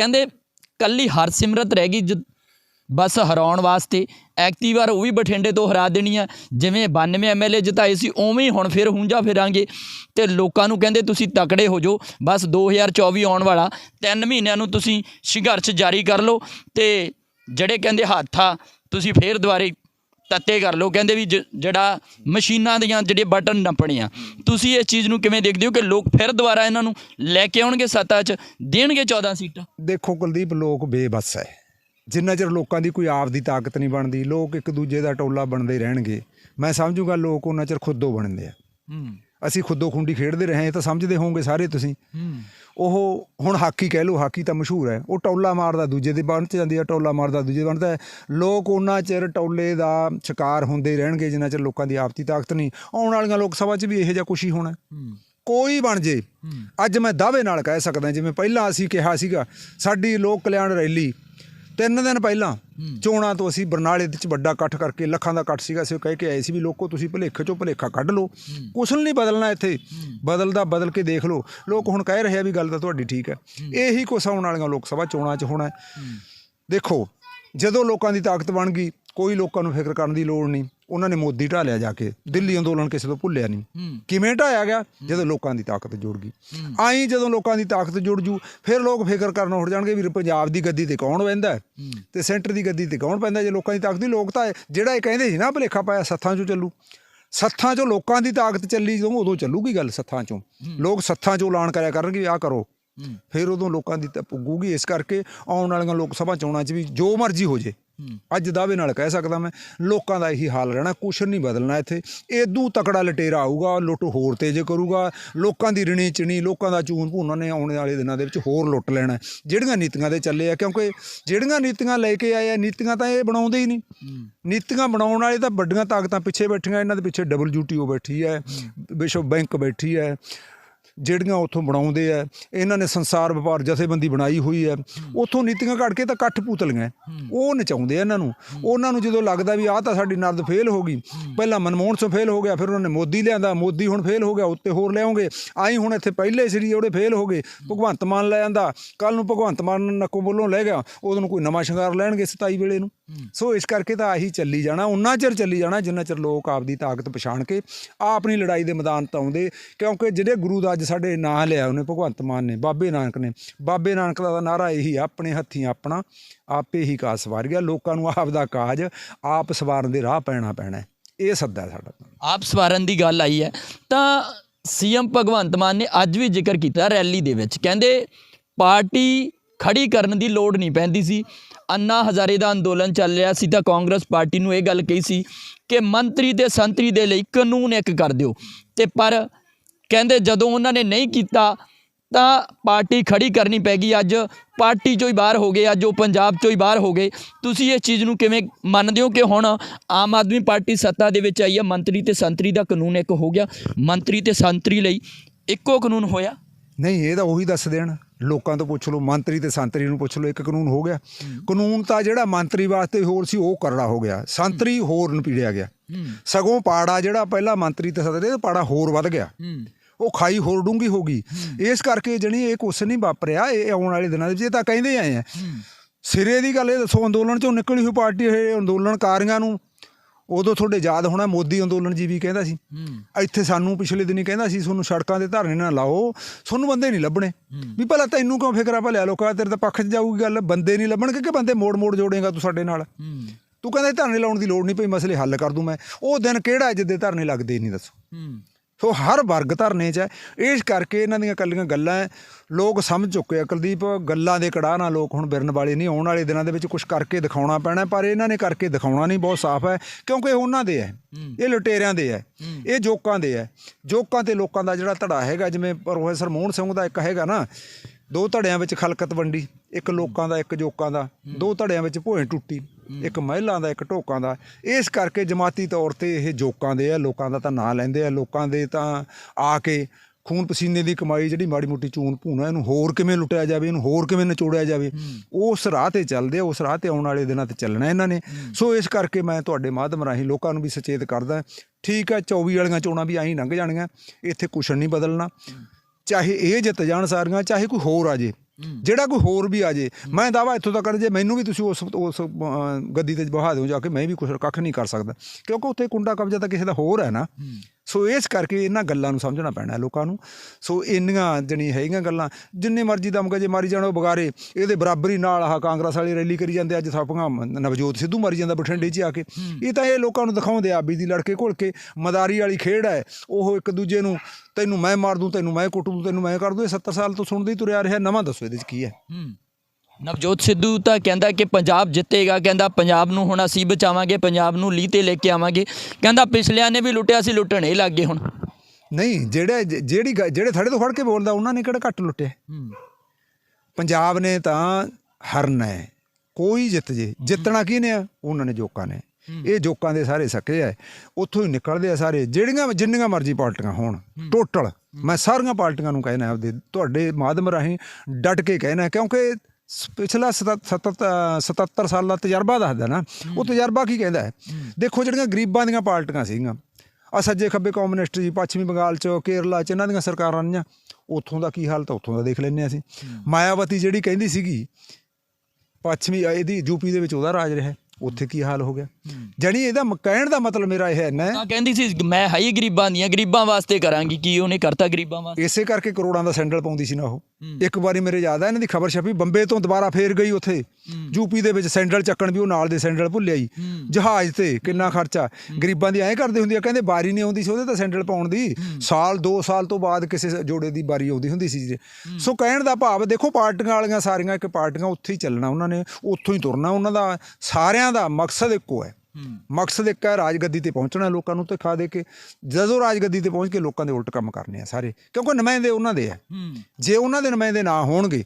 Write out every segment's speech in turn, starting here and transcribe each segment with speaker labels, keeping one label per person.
Speaker 1: ਕਹਿੰਦੇ ਕੱਲੀ ਹਰਸਿਮਰਤ ਰਹਿ ਗਈ ਜ- ਬਸ ਹਰਾਉਣ ਵਾਸਤੇ। ਐਕਤੀ ਵਾਰ ਉਹ ਵੀ ਬਠਿੰਡੇ ਤੋਂ ਹਰਾ ਦੇਣੀ ਆ। ਜਿਵੇਂ 92 ਐਮਐਲਏ ਜਿਤਾਏ ਸੀ, ਉਵੇਂ ਹੀ ਹੁਣ ਫਿਰ ਹੁੰਜਾ ਫਿਰਾਂਗੇ। ਤੇ ਲੋਕਾਂ ਨੂੰ ਕਹਿੰਦੇ ਤੁਸੀਂ ਤਕੜੇ ਹੋ ਜਾਓ। ਬਸ 2024 ਆਉਣ ਵਾਲਾ। 3 ਮਹੀਨਿਆਂ ਨੂੰ ਤੁਸੀਂ ਸੰਘਰਸ਼ ਜਾਰੀ ਕਰ ਲਓ। ਤੇ ਜਿਹੜੇ ਕਹਿੰਦੇ ਹੱਥ ਆ, ਤੁਸੀਂ ਫੇਰ ਦੁਬਾਰੇ ਤੱਤੇ ਕਰ ਲਓ ਕਹਿੰਦੇ ਵੀ ਜਿਹੜਾ ਮਸ਼ੀਨਾਂ ਦੀਆਂ ਜਿਹੜੇ ਬਟਨ ਨੱਪਣੇ ਆ ਤੁਸੀਂ ਇਸ ਚੀਜ਼ ਨੂੰ ਕਿਵੇਂ ਦੇਖਦੇ ਹੋ ਕਿ ਲੋਕ ਫਿਰ ਦੁਬਾਰਾ ਇਹਨਾਂ ਨੂੰ ਲੈ ਕੇ ਆਉਣਗੇ ਸੱਤਾ 'ਚ ਦੇਣਗੇ 14 ਸੀਟਾਂ?
Speaker 2: ਦੇਖੋ ਕੁਲਦੀਪ ਲੋਕ ਬੇਬਸ ਹੈ। ਜਿੰਨਾ ਚਿਰ ਲੋਕਾਂ ਦੀ ਕੋਈ ਆਪ ਦੀ ਤਾਕਤ ਨਹੀਂ ਬਣਦੀ ਲੋਕ ਇੱਕ ਦੂਜੇ ਦਾ ਟੋਲਾ ਬਣਦੇ ਰਹਿਣਗੇ। ਮੈਂ ਸਮਝੂਗਾ ਲੋਕ ਉਹਨਾਂ ਚਿਰ ਖੁੱਦੋ ਬਣਦੇ ਆ। ਅਸੀਂ ਖੁੱਦੋ ਖੁੰਡੀ ਖੇਡਦੇ ਰਹੇ ਤਾਂ ਸਮਝਦੇ ਹੋਵੋਗੇ ਸਾਰੇ ਤੁਸੀਂ। ਉਹ ਹੁਣ ਹਾਕੀ ਕਹਿ ਲਓ ਹਾਕੀ ਤਾਂ ਮਸ਼ਹੂਰ ਹੈ। ਉਹ ਟੌਲਾ ਮਾਰਦਾ ਦੂਜੇ ਦੇ ਬਣ ਚ ਜਾਂਦੀ ਹੈ ਟੌਲਾ ਮਾਰਦਾ ਦੂਜੇ ਦੇ ਬਣਦਾ ਲੋਕ ਉਹਨਾਂ ਚਿਰ ਟੌਲੇ ਦਾ ਸ਼ਿਕਾਰ ਹੁੰਦੇ ਰਹਿਣਗੇ ਜਿੰਨਾ ਚਿਰ ਲੋਕਾਂ ਦੀ ਆਪਤੀ ਤਾਕਤ ਨਹੀਂ। ਆਉਣ ਵਾਲੀਆਂ ਲੋਕ ਸਭਾ 'ਚ ਵੀ ਇਹੋ ਜਿਹਾ ਕੁਛ ਹੀ ਹੋਣਾ। ਕੋਈ ਬਣ ਜੇ। ਅੱਜ ਮੈਂ ਦਾਅਵੇ ਨਾਲ ਕਹਿ ਸਕਦਾ ਜਿਵੇਂ ਪਹਿਲਾਂ ਅਸੀਂ ਕਿਹਾ ਸੀਗਾ ਸਾਡੀ ਲੋਕ ਕਲਿਆਣ ਰੈਲੀ ਤਿੰਨ ਦਿਨ ਪਹਿਲਾਂ ਚੋਣਾਂ ਤੋਂ ਅਸੀਂ ਬਰਨਾਲੇ ਦੇ ਵਿੱਚ ਵੱਡਾ ਇਕੱਠ ਕਰਕੇ ਲੱਖਾਂ ਦਾ ਇਕੱਠ ਸੀਗਾ ਅਸੀਂ ਕਹਿ ਕੇ ਆਏ ਸੀ ਵੀ ਲੋਕੋ ਤੁਸੀਂ ਭੁਲੇਖੇ ਚੋਂ ਭੁਲੇਖਾ ਕੱਢ ਲਓ। ਕੁਛ ਨਹੀਂ ਬਦਲਣਾ ਇੱਥੇ ਬਦਲਦਾ ਬਦਲ ਕੇ ਦੇਖ ਲਓ। ਲੋਕ ਹੁਣ ਕਹਿ ਰਹੇ ਆ ਵੀ ਗੱਲ ਤਾਂ ਤੁਹਾਡੀ ਠੀਕ ਹੈ। ਇਹੀ ਕੁਛ ਆਉਣ ਵਾਲੀਆਂ ਲੋਕ ਸਭਾ ਚੋਣਾਂ 'ਚ ਹੋਣਾ। ਦੇਖੋ ਜਦੋਂ ਲੋਕਾਂ ਦੀ ਤਾਕਤ ਬਣ ਗਈ ਕੋਈ ਲੋਕਾਂ ਨੂੰ ਫਿਕਰ ਕਰਨ ਦੀ ਲੋੜ ਨਹੀਂ। ਉਹਨਾਂ ਨੇ ਮੋਦੀ ਢਾਲਿਆ ਜਾ ਕੇ ਦਿੱਲੀ ਅੰਦੋਲਨ ਕਿਸੇ ਤੋਂ ਭੁੱਲਿਆ ਨਹੀਂ। ਕਿਵੇਂ ਢਾਇਆ ਗਿਆ? ਜਦੋਂ ਲੋਕਾਂ ਦੀ ਤਾਕਤ ਜੁੜ ਗਈ। ਆਈ ਜਦੋਂ ਲੋਕਾਂ ਦੀ ਤਾਕਤ ਜੁੜ ਜੂ ਫਿਰ ਲੋਕ ਫਿਕਰ ਕਰਨ ਉੱਠ ਜਾਣਗੇ ਵੀ ਪੰਜਾਬ ਦੀ ਗੱਦੀ ਤੇ ਕੌਣ ਬਹਿੰਦਾ ਹੈ? ਤੇ ਸੈਂਟਰ ਦੀ ਗੱਦੀ ਤੇ ਕੌਣ ਪੈਂਦਾ ਜੇ ਲੋਕਾਂ ਦੀ ਤਾਕਤ ਦੀ? ਲੋਕ ਤਾਂ ਜਿਹੜਾ ਇਹ ਕਹਿੰਦੇ ਸੀ ਨਾ ਭਲੇਖਾ ਪਾਇਆ ਸੱਥਾਂ 'ਚੋਂ ਚੱਲੂ। ਸੱਥਾਂ 'ਚੋਂ ਲੋਕਾਂ ਦੀ ਤਾਕਤ ਚੱਲੀ ਜਦੋਂ ਉਦੋਂ ਚੱਲੂਗੀ ਗੱਲ ਸੱਥਾਂ 'ਚੋਂ। ਲੋਕ ਸੱਥਾਂ 'ਚੋਂ ਐਲਾਨ ਕਰਿਆ ਕਰਨਗੇ ਵੀ ਆਹ ਕਰੋ। ਫਿਰ ਉਦੋਂ ਲੋਕਾਂ ਦੀ ਤਾਂ ਪੁੱਗੂਗੀ ਇਸ ਕਰਕੇ ਆਉਣ ਵਾਲੀਆਂ ਲੋਕ ਸਭਾ ਚੋਣਾਂ 'ਚ ਵੀ ਜੋ ਮਰਜ਼ੀ ਹੋ ਜੇ। ਅੱਜ ਦਾਅਵੇ ਨਾਲ ਕਹਿ ਸਕਦਾ ਮੈਂ, ਲੋਕਾਂ ਦਾ ਇਹੀ ਹਾਲ ਰਹਿਣਾ, ਕੁਛ ਨਹੀਂ ਬਦਲਣਾ ਇੱਥੇ। ਏਦੂ ਤਕੜਾ ਲਟੇਰਾ ਆਊਗਾ, ਲੁੱਟ ਹੋਰ ਤੇਜ਼ ਕਰੂਗਾ। ਲੋਕਾਂ ਦੀ ਰਿਣੀ ਚਿਣੀ, ਲੋਕਾਂ ਦਾ ਚੂਨ ਭੂਨਾ ਨੇ ਆਉਣ ਵਾਲੇ ਦਿਨਾਂ ਦੇ ਵਿੱਚ ਹੋਰ ਲੁੱਟ ਲੈਣਾ। ਜਿਹੜੀਆਂ ਨੀਤੀਆਂ ਦੇ ਚੱਲੇ ਆ, ਕਿਉਂਕਿ ਜਿਹੜੀਆਂ ਨੀਤੀਆਂ ਲੈ ਕੇ ਆਏ ਆ, ਨੀਤੀਆਂ ਤਾਂ ਇਹ ਬਣਾਉਂਦੇ ਹੀ ਨਹੀਂ। ਨੀਤੀਆਂ ਬਣਾਉਣ ਵਾਲੇ ਤਾਂ ਵੱਡੀਆਂ ਤਾਕਤਾਂ ਪਿੱਛੇ ਬੈਠੀਆਂ, ਇਹਨਾਂ ਦੇ ਪਿੱਛੇ WTO ਬੈਠੀ ਹੈ, ਵਿਸ਼ਵ ਬੈਂਕ ਬੈਠੀ ਹੈ। ਜਿਹੜੀਆਂ ਉੱਥੋਂ ਬਣਾਉਂਦੇ ਆ, ਇਹਨਾਂ ਨੇ ਸੰਸਾਰ ਵਪਾਰ ਜਥੇਬੰਦੀ ਬਣਾਈ ਹੋਈ ਹੈ ਉੱਥੋਂ ਨੀਤੀਆਂ ਘੜ ਕੇ ਤਾਂ ਇਕੱਠ ਪੂਤਲੀਆਂ ਉਹ ਨਚਾਉਂਦੇ ਆ ਇਹਨਾਂ ਨੂੰ। ਉਹਨਾਂ ਨੂੰ ਜਦੋਂ ਲੱਗਦਾ ਵੀ ਆਹ ਤਾਂ ਸਾਡੀ ਨਰਦ ਫੇਲ ਹੋ ਗਈ, ਪਹਿਲਾਂ ਮਨਮੋਹਨ ਸਿੰਘ ਫੇਲ ਹੋ ਗਿਆ, ਫਿਰ ਉਹਨਾਂ ਨੇ ਮੋਦੀ ਲਿਆਂਦਾ, ਮੋਦੀ ਹੁਣ ਫੇਲ ਹੋ ਗਿਆ, ਉੱਤੇ ਹੋਰ ਲਿਆਉਂਗੇ। ਆਈ ਹੁਣ ਇੱਥੇ ਪਹਿਲੇ ਸ੍ਰੀ ਜਿਹੜੇ ਫੇਲ ਹੋ ਗਏ। ਭਗਵੰਤ ਮਾਨ ਲੈ ਆਂਦਾ ਕੱਲ ਨੂੰ ਭਗਵੰਤ ਮਾਨ ਨੂੰ ਨੱਕੋ ਬੋਲੋਂ ਲੈ ਗਿਆ ਉਦੋਂ ਨੂੰ ਕੋਈ ਨਵਾਂ ਸ਼ਿੰਗਾਰ ਲੈਣਗੇ 27 ਵੇਲੇ ਨੂੰ। ਸੋ ਇਸ ਕਰਕੇ ਤਾਂ ਆਹੀ ਚੱਲੀ ਜਾਣਾ ਉਨਾ ਚਿਰ ਚੱਲੀ ਜਾਣਾ ਜਿੰਨਾ ਚਿਰ ਲੋਕ ਆਪਦੀ ਤਾਕਤ ਪਛਾਣ ਕੇ ਆਪਣੀ ਲੜਾਈ ਦੇ ਮੈਦਾਨ ਤੇ ਆਉਂਦੇ, ਕਿਉਂਕਿ ਜਿਹੜੇ ਗੁਰੂ ਦਾ ਅੱਜ ਸਾਡੇ ਨਾਂ ਲਿਆ ਉਹਨੇ ਭਗਵੰਤ ਮਾਨ ਨੇ, ਬਾਬੇ ਨਾਨਕ ਨੇ, ਬਾਬੇ ਨਾਨਕ ਦਾ ਤਾਂ ਨਾਰਾ ਇਹੀ ਆ, ਆਪਣੇ ਹੱਥੀਂ ਆਪਣਾ ਆਪੇ ਹੀ ਕਾਜ ਸਵਾਰ ਗਿਆ, ਲੋਕਾਂ ਨੂੰ ਆਪ ਦਾ ਕਾਜ ਆਪ ਸਵਾਰਨ ਦੇ ਰਾਹ ਪੈਣਾ ਪੈਣਾ ਇਹ ਸੱਦਾ ਸਾਡਾ।
Speaker 1: ਆਪ ਸਵਾਰਨ ਦੀ ਗੱਲ ਆਈ ਹੈ, ਤਾਂ ਸੀਐਮ ਭਗਵੰਤ ਮਾਨ ਨੇ ਅੱਜ ਵੀ ਜ਼ਿਕਰ ਕੀਤਾ ਰੈਲੀ ਦੇ ਵਿੱਚ, ਕਹਿੰਦੇ ਪਾਰਟੀ ਖੜੀ ਕਰਨ ਦੀ ਲੋੜ ਨਹੀਂ ਪੈਂਦੀ ਸੀ ਅੰਨਾ ਹਜ਼ਾਰੇ ਦਾ ਅੰਦੋਲਨ ਚੱਲ ਰਿਹਾ ਸੀ ਤਾਂ ਕਾਂਗਰਸ ਪਾਰਟੀ ਨੂੰ ਇਹ ਗੱਲ ਕਹੀ ਸੀ ਕਿ ਮੰਤਰੀ ਤੇ ਸੰਤਰੀ ਦੇ ਲਈ ਕਾਨੂੰਨ ਇੱਕ ਕਰ ਦਿਓ। ਤੇ ਪਰ ਕਹਿੰਦੇ ਜਦੋਂ ਉਹਨਾਂ ਨੇ ਨਹੀਂ ਕੀਤਾ ਤਾਂ ਪਾਰਟੀ ਖੜੀ ਕਰਨੀ ਪੈ ਗਈ। ਅੱਜ ਪਾਰਟੀ ਚੋਂ ਹੀ ਬਾਹਰ ਹੋ ਗਏ, ਅੱਜ ਉਹ ਪੰਜਾਬ ਚੋਂ ਹੀ ਬਾਹਰ ਹੋ ਗਏ। ਤੁਸੀਂ ਇਸ ਚੀਜ਼ ਨੂੰ ਕਿਵੇਂ ਮੰਨਦੇ ਹੋ ਕਿ ਹੁਣ ਆਮ ਆਦਮੀ ਪਾਰਟੀ ਸੱਤਾ ਦੇ ਵਿੱਚ ਆਈ ਹੈ, ਮੰਤਰੀ ਤੇ ਸੰਤਰੀ ਦਾ ਕਾਨੂੰਨ ਇੱਕ ਹੋ ਗਿਆ। ਮੰਤਰੀ ਤੇ ਸੰਤਰੀ ਲਈ ਇੱਕੋ ਕਾਨੂੰਨ ਹੋਇਆ?
Speaker 2: ਨਹੀਂ, ਇਹ ਤਾਂ ਉਹੀ ਦੱਸ ਦੇਣ। ਲੋਕਾਂ ਤੋਂ ਪੁੱਛ ਲਓ ਮੰਤਰੀ ਤੇ ਸੰਤਰੀ ਨੂੰ ਪੁੱਛ ਲਓ ਇੱਕ ਕਾਨੂੰਨ ਹੋ ਗਿਆ। ਕਾਨੂੰਨ ਤਾਂ ਜਿਹੜਾ ਮੰਤਰੀ ਵਾਸਤੇ ਹੋਰ ਸੀ ਉਹ ਕਰੜਾ ਹੋ ਗਿਆ। ਸੰਤਰੀ ਹੋਰ ਨਪੀੜਿਆ ਗਿਆ। ਸਗੋਂ ਪਾੜਾ ਜਿਹੜਾ ਪਹਿਲਾਂ ਮੰਤਰੀ ਤੇ ਸੰਤਰੀ ਦਾ ਪਾੜਾ ਹੋਰ ਵੱਧ ਗਿਆ। ਉਹ ਖਾਈ ਹੋਰ ਡੂੰਗੀ ਹੋ ਗਈ। ਇਸ ਕਰਕੇ ਜਣੀ ਇਹ ਕੁਛ ਨਹੀਂ ਵਾਪਰਿਆ ਇਹ ਆਉਣ ਵਾਲੇ ਦਿਨਾਂ ਦੇ ਵਿੱਚ। ਇਹ ਤਾਂ ਕਹਿੰਦੇ ਆਏ ਆ। ਸਿਰੇ ਦੀ ਗੱਲ ਇਹ ਦੱਸੋ ਅੰਦੋਲਨ ਚੋਂ ਨਿਕਲੀ ਹੋਈ ਪਾਰਟੀ ਇਹ ਅੰਦੋਲਨਕਾਰੀਆਂ ਨੂੰ ਉਦੋਂ ਤੁਹਾਡੇ ਯਾਦ ਹੋਣਾ ਮੋਦੀ ਅੰਦੋਲਨ ਜੀ ਵੀ ਕਹਿੰਦਾ ਸੀ। ਇੱਥੇ ਸਾਨੂੰ ਪਿਛਲੇ ਦਿਨੀ ਕਹਿੰਦਾ ਸੀ ਤੁਹਾਨੂੰ ਸੜਕਾਂ ਦੇ ਧਰਨੇ ਨਾ ਲਾਓ। ਤੁਹਾਨੂੰ ਬੰਦੇ ਨਹੀਂ ਲੱਭਣੇ। ਵੀ ਭਲਾ ਤੈਨੂੰ ਕਿਉਂ ਫਿਕਰ ਆ? ਭਲਿਆ ਲੋਕਾਂ ਤੇਰੇ ਤਾਂ ਪੱਖ 'ਚ ਜਾਊਗੀ ਗੱਲ। ਬੰਦੇ ਨਹੀਂ ਲੱਭਣਗੇ ਕਿ ਬੰਦੇ ਮੋੜ ਮੋੜ ਜੋੜੇਗਾ ਤੂੰ ਸਾਡੇ ਨਾਲ? ਤੂੰ ਕਹਿੰਦਾ ਧਰਨੇ ਲਾਉਣ ਦੀ ਲੋੜ ਨਹੀਂ ਪਈ ਮਸਲੇ ਹੱਲ ਕਰ ਦੂੰ ਮੈਂ। ਉਹ ਦਿਨ ਕਿਹੜਾ ਜਿੱਦੇ ਧਰਨੇ ਲੱਗਦੇ ਨਹੀਂ ਦੱਸੋ? ਸੋ ਹਰ ਵਰਗ ਧਰਨੇ 'ਚ ਹੈ। ਇਸ ਕਰਕੇ ਇਹਨਾਂ ਦੀਆਂ ਕੱਲੀਆਂ ਗੱਲਾਂ। ਲੋਕ ਸਮਝ ਚੁੱਕੇ ਆ ਕੁਲਦੀਪ ਗੱਲਾਂ ਦੇ ਕੜਾਹ ਨਾਲ ਲੋਕ ਹੁਣ ਬਿਰਨ ਵਾਲੇ ਨਹੀਂ ਆਉਣ ਵਾਲੇ ਦਿਨਾਂ ਦੇ ਵਿੱਚ ਕੁਝ ਕਰਕੇ ਦਿਖਾਉਣਾ ਪੈਣਾ ਪਰ ਇਹਨਾਂ ਨੇ ਕਰਕੇ ਦਿਖਾਉਣਾ ਨਹੀਂ ਬਹੁਤ ਸਾਫ਼ ਹੈ ਕਿਉਂਕਿ ਇਹ ਉਹਨਾਂ ਦੇ ਹੈ। ਇਹ ਲੁਟੇਰਿਆਂ ਦੇ ਹੈ। ਇਹ ਜੋਕਾਂ ਦੇ ਹੈ। ਜੋਕਾਂ ਤੇ ਲੋਕਾਂ ਦਾ ਜਿਹੜਾ ਧੜਾ ਹੈਗਾ ਜਿਵੇਂ ਪ੍ਰੋਫੈਸਰ ਮੋਹਨ ਸਿੰਘ ਦਾ ਇੱਕ ਹੈਗਾ ਨਾ ਦੋ ਧੜਿਆਂ ਵਿੱਚ ਖਲਕਤ ਵੰਡੀ ਇੱਕ ਲੋਕਾਂ ਦਾ ਇੱਕ ਜੋਕਾਂ ਦਾ ਦੋ ਧੜਿਆਂ ਵਿੱਚ ਭੋਏ ਟੁੱਟੀ। ਇੱਕ ਮਹਿਲਾ ਦਾ ਇੱਕ ਢੋਕਾਂ ਦਾ। ਇਸ ਕਰਕੇ ਜਮਾਤੀ ਤੌਰ ਤੇ ਇਹ ਜੋਕਾਂ ਦੇ ਆ ਲੋਕਾਂ ਦਾ ਤਾਂ ਨਾਂ ਲੈਂਦੇ ਆ। ਲੋਕਾਂ ਦੇ ਤਾਂ ਆ ਕੇ ਖੂਨ ਪਸੀਨੇ ਦੀ ਕਮਾਈ ਜਿਹੜੀ ਮਾੜੀ ਮੋਟੀ ਚੂਨ ਭੂਨਾ ਇਹਨੂੰ ਹੋਰ ਕਿਵੇਂ ਲੁੱਟਿਆ ਜਾਵੇ ਇਹਨੂੰ ਹੋਰ ਕਿਵੇਂ ਨਿਚੋੜਿਆ ਜਾਵੇ ਉਸ ਰਾਹ ਤੇ ਚੱਲਦੇ ਆ ਉਸ ਰਾਹ ਤੇ ਆਉਣ ਵਾਲੇ ਦਿਨਾਂ ਤੇ ਚੱਲਣਾ ਇਹਨਾਂ ਨੇ। ਸੋ ਇਸ ਕਰਕੇ ਮੈਂ ਤੁਹਾਡੇ ਮਾਧਿਅਮ ਰਾਹੀਂ ਲੋਕਾਂ ਨੂੰ ਵੀ ਸੁਚੇਤ ਕਰਦਾ ਠੀਕ ਹੈ 24 ਵਾਲੀਆਂ ਚੋਣਾਂ ਵੀ ਆਈ ਲੰਘ ਜਾਣਗੀਆਂ ਇੱਥੇ ਕੁਛ ਨਹੀਂ ਬਦਲਣਾ। ਚਾਹੇ ਇਹ ਜਿੱਤ ਜਾਣ ਸਾਰੀਆਂ ਚਾਹੇ ਕੋਈ ਹੋਰ ਆ ਜੇ। ਜਿਹੜਾ ਕੋਈ ਹੋਰ ਵੀ ਆ ਜੇ ਮੈਂ ਦਾਵਾ ਇੱਥੋਂ ਤੱਕ ਕਰ ਜੇ ਮੈਨੂੰ ਵੀ ਤੁਸੀਂ ਉਸ ਉਸ ਗੱਦੀ ਤੇ ਬਹਾ ਦਿਓ ਜਾ ਕੇ ਮੈਂ ਵੀ ਕੁਛ ਕੱਖ ਨਹੀਂ ਕਰ ਸਕਦਾ। ਕਿਉਂਕਿ ਉੱਥੇ ਕੁੰਡਾ ਕਬਜ਼ਾ ਤਾਂ ਕਿਸੇ ਦਾ ਹੋਰ ਹੈ ਨਾ। ਸੋ ਇਸ ਕਰਕੇ ਇਹਨਾਂ ਗੱਲਾਂ ਨੂੰ ਸਮਝਣਾ ਪੈਣਾ ਲੋਕਾਂ ਨੂੰ। ਸੋ ਇੰਨੀਆਂ ਜਣੀ ਹੈਗੀਆਂ ਗੱਲਾਂ। ਜਿੰਨੇ ਮਰਜ਼ੀ ਦਮ ਜੇ ਮਾਰੀ ਜਾਣੋ ਬਗਾਰੇ ਇਹਦੇ ਬਰਾਬਰੀ ਨਾਲ ਆਹ ਕਾਂਗਰਸ ਵਾਲੀ ਰੈਲੀ ਕਰੀ ਜਾਂਦੇ ਅੱਜ ਥਾਪੀਆਂ ਨਵਜੋਤ ਸਿੱਧੂ ਮਾਰੀ ਜਾਂਦਾ ਬਠਿੰਡੇ 'ਚ ਆ ਕੇ। ਇਹ ਤਾਂ ਇਹ ਲੋਕਾਂ ਨੂੰ ਦਿਖਾਉਂਦੇ ਆ ਬੀਦੀ ਲੜਕੇ ਘੁਲ ਕੇ ਮਦਾਰੀ ਵਾਲੀ ਖੇਡ ਹੈ। ਉਹ ਇੱਕ ਦੂਜੇ ਨੂੰ ਤੈਨੂੰ ਮੈਂ ਮਾਰ ਦੂੰ ਤੈਨੂੰ ਮੈਂ ਕੁੱਟ ਦੂੰ ਤੈਨੂੰ ਮੈਂ ਕਰ ਦੂੰ ਇਹ 70 ਸਾਲ ਤੋਂ ਸੁਣਦੇ ਹੀ ਤੁਰਿਆ ਰਿਹਾ। ਨਵਾਂ ਦੱਸੋ ਇਹਦੇ 'ਚ ਕੀ ਹੈ।
Speaker 1: ਨਵਜੋਤ ਸਿੱਧੂ ਤਾਂ ਕਹਿੰਦਾ ਕਿ ਪੰਜਾਬ ਜਿੱਤੇਗਾ ਕਹਿੰਦਾ ਪੰਜਾਬ ਨੂੰ ਹੁਣ ਅਸੀਂ ਬਚਾਵਾਂਗੇ ਪੰਜਾਬ ਨੂੰ ਲੀਹ ਤੇ ਲੈ ਕੇ ਆਵਾਂਗੇ। ਕਹਿੰਦਾ ਪਿਛਲਿਆਂ ਨੇ ਵੀ ਲੁੱਟਿਆ ਸੀ ਲੁੱਟਣ ਇਹ ਲੱਗ ਹੁਣ।
Speaker 2: ਨਹੀਂ ਜਿਹੜੇ ਜਿਹੜੀ ਜਿਹੜੇ ਥੜੇ ਤੋਂ ਫੜ ਕੇ ਬੋਲਦਾ ਉਹਨਾਂ ਨੇ ਕਿਹੜਾ ਘੱਟ ਲੁੱਟਿਆ? ਪੰਜਾਬ ਨੇ ਤਾਂ ਹਰਨਾ ਹੈ ਕੋਈ ਜਿੱਤ ਜੇ। ਜਿੱਤਣਾ ਕਿਹਨੇ ਆ? ਉਹਨਾਂ ਨੇ ਜੋਕਾਂ ਨੇ। ਇਹ ਜੋਕਾਂ ਦੇ ਸਾਰੇ ਸਕੇ ਆ। ਉੱਥੋਂ ਹੀ ਨਿਕਲਦੇ ਆ ਸਾਰੇ। ਜਿਹੜੀਆਂ ਜਿੰਨੀਆਂ ਮਰਜ਼ੀ ਪਾਰਟੀਆਂ ਹੋਣ। ਟੋਟਲ। ਮੈਂ ਸਾਰੀਆਂ ਪਾਰਟੀਆਂ ਨੂੰ ਕਹਿਣਾ ਆਪਦੇ ਤੁਹਾਡੇ ਮਾਧਮ ਰਾਹੀਂ ਡਟ ਕੇ ਕਹਿਣਾ ਕਿਉਂਕਿ ਪਿਛਲਾ 77 ਸਾਲ ਦਾ ਤਜਰਬਾ ਦੱਸਦਾ ਨਾ ਉਹ ਤਜਰਬਾ ਕੀ ਕਹਿੰਦਾ ਹੈ? ਦੇਖੋ ਜਿਹੜੀਆਂ ਗਰੀਬਾਂ ਦੀਆਂ ਪਾਰਟੀਆਂ ਸੀਗੀਆਂ ਆ ਸੱਜੇ ਖੱਬੇ ਕਮਿਊਨਿਸਟ ਜੀ ਪੱਛਮੀ ਬੰਗਾਲ ਚ ਕੇਰਲਾ ਚ ਇਹਨਾਂ ਦੀਆਂ ਸਰਕਾਰਾਂ ਰਹੀਆਂ ਉੱਥੋਂ ਦਾ ਕੀ ਹਾਲ ਤਾਂ ਉੱਥੋਂ ਦਾ ਦੇਖ ਹਾਂ ਅਸੀਂ। ਮਾਇਆਵਤੀ ਜਿਹੜੀ ਕਹਿੰਦੀ ਸੀਗੀ ਪੱਛਮੀ ਇਹਦੀ ਯੂਪੀ ਦੇ ਵਿੱਚ ਉਹਦਾ ਰਾਜ ਰਿਹਾ ਉੱਥੇ ਕੀ ਹਾਲ ਹੋ ਗਿਆ? ਜਾਣੀ ਇਹਦਾ ਕਹਿਣ ਦਾ ਮਤਲਬ ਮੇਰਾ ਇਹ ਹੈ ਨਾ
Speaker 1: ਤਾਂ ਕਹਿੰਦੀ ਸੀ ਮੈਂ ਹੈ ਹੀ ਗਰੀਬਾਂ ਦੀਆਂ ਗਰੀਬਾਂ ਵਾਸਤੇ ਕਰਾਂਗੀ ਕੀ ਉਹਨੇ ਕਰਤਾ ਗਰੀਬਾਂ ਵਾਸਤੇ?
Speaker 2: ਇਸੇ ਕਰਕੇ ਕਰੋੜਾਂ ਦਾ ਸੈਂਡਲ ਪਾਉਂਦੀ ਸੀ ਨਾ ਉਹ। ਇੱਕ ਵਾਰੀ ਮੇਰੇ ਯਾਦ ਆ ਇਹਨਾਂ ਦੀ ਖਬਰ ਛਪੀ ਬੰਬੇ ਤੋਂ ਦੁਬਾਰਾ ਫੇਰ ਗਈ ਉੱਥੇ। ਯੂਪੀ ਦੇ ਵਿੱਚ ਸੈਂਡਲ ਚੱਕਣ ਵੀ ਉਹ ਨਾਲ ਦੇ ਸੈਂਡਲ ਭੁੱਲਿਆ ਹੀ। ਜਹਾਜ਼ ਤੇ ਕਿੰਨਾ ਖਰਚਾ। ਗਰੀਬਾਂ ਦੀ ਐਂ ਕਰਦੇ ਹੁੰਦੀ ਆ ਕਹਿੰਦੇ ਬਾਰੀ ਨਹੀਂ ਆਉਂਦੀ ਸੀ ਉਹਦੇ ਤਾਂ ਸੈਂਡਲ ਪਾਉਣ ਦੀ। ਸਾਲ 2 ਸਾਲ ਤੋਂ ਬਾਅਦ ਕਿਸੇ ਜੋੜੇ ਦੀ ਬਾਰੀ ਆਉਂਦੀ ਹੁੰਦੀ ਸੀ ਸੋ ਕਹਿਣ ਦਾ ਭਾਵ ਦੇਖੋ ਪਾਰਟੀਆਂ ਵਾਲੀਆਂ ਸਾਰੀਆਂ ਇੱਕ ਪਾਰਟੀਆਂ ਉੱਥੇ ਹੀ ਚੱਲਣਾ ਉਹਨਾਂ ਨੇ ਉੱਥੋਂ ਹੀ ਤੁਰਨਾ ਉਹਨਾਂ ਦਾ ਸਾਰਿਆਂ ਦਾ ਮਕਸਦ ਇੱਕੋ ਹੈ। ਮਕਸਦ ਇੱਕ ਹੈ ਰਾਜਗੱਦੀ ਤੇ ਪਹੁੰਚਣਾ ਲੋਕਾਂ ਨੂੰ ਧੱਕਾ ਦੇ ਕੇ ਜਦੋਂ ਰਾਜਗੱਦੀ ਤੇ ਪਹੁੰਚ ਕੇ ਲੋਕਾਂ ਦੇ ਉਲਟ ਕੰਮ ਕਰਨੇ ਆ ਸਾਰੇ। ਕਿਉਂਕਿ ਨੁਮਾਇੰਦੇ ਉਹਨਾਂ ਦੇ ਆ ਜੇ ਉਹਨਾਂ ਦੇ ਨੁਮਾਇੰਦੇ ਨਾ ਹੋਣਗੇ